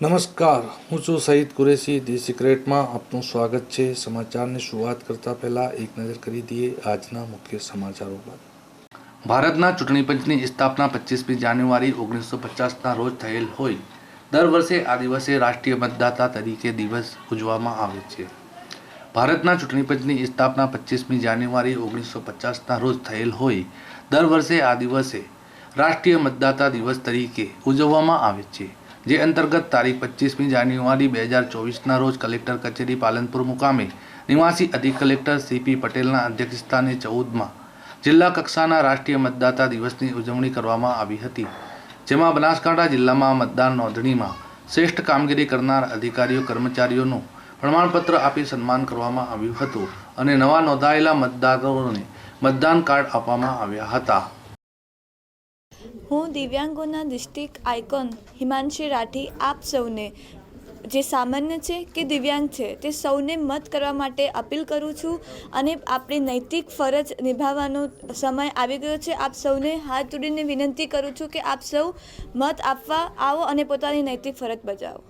નમસ્કાર, હું છું સઈદ કુરેશી, ધી સિક્રેટમાં આપનું સ્વાગત છે. સમાચારની શરૂઆત કરતા પહેલા એક નજર કરી દઈએ આજના મુખ્ય સમાચારો પર. ભારતના ચૂંટણી પંચની સ્થાપના પચીસમી જાન્યુઆરી ઓગણીસો પચાસના રોજ થયેલ હોય. દર વર્ષે આ દિવસે રાષ્ટ્રીય મતદાતા તરીકે દિવસ ઉજવવામાં આવે છે. ભારતના ચૂંટણી પંચની સ્થાપના પચીસમી જાન્યુઆરી ઓગણીસો પચાસના રોજ થયેલ હોય. દર વર્ષે આ દિવસે રાષ્ટ્રીય મતદાતા દિવસ તરીકે ઉજવવામાં આવે છે. જે અંતર્ગત તારીખ પચીસમી જાન્યુઆરી બે હજાર ચોવીસના રોજ કલેક્ટર કચેરી પાલનપુર મુકામે નિવાસી અધિક કલેક્ટર સીપી પટેલના અધ્યક્ષસ્થાને ચૌદમાં જિલ્લા કક્ષાના રાષ્ટ્રીય મતદાતા દિવસની ઉજવણી કરવામાં આવી હતી, જેમાં બનાસકાંઠા જિલ્લામાં મતદાન નોંધણીમાં શ્રેષ્ઠ કામગીરી કરનાર અધિકારીઓ, કર્મચારીઓનું પ્રમાણપત્ર આપી સન્માન કરવામાં આવ્યું હતું અને નવા નોંધાયેલા મતદારોને મતદાન કાર્ડ આપવામાં આવ્યા હતા. હું દિવ્યાંગોના ડિસ્ટ્રિક્ટ આઇકોન હિમાંશી રાઠી આપ સૌને, જે સામાન્ય છે કે દિવ્યાંગ છે, તે સૌને મત કરવા માટે અપીલ કરું છું અને આપણી નૈતિક ફરજ નિભાવવાનો સમય આવી ગયો છે. આપ સૌને હાથ જોડીને વિનંતી કરું છું કે આપ સૌ મત આપવા આવો અને પોતાની નૈતિક ફરજ બજાવો.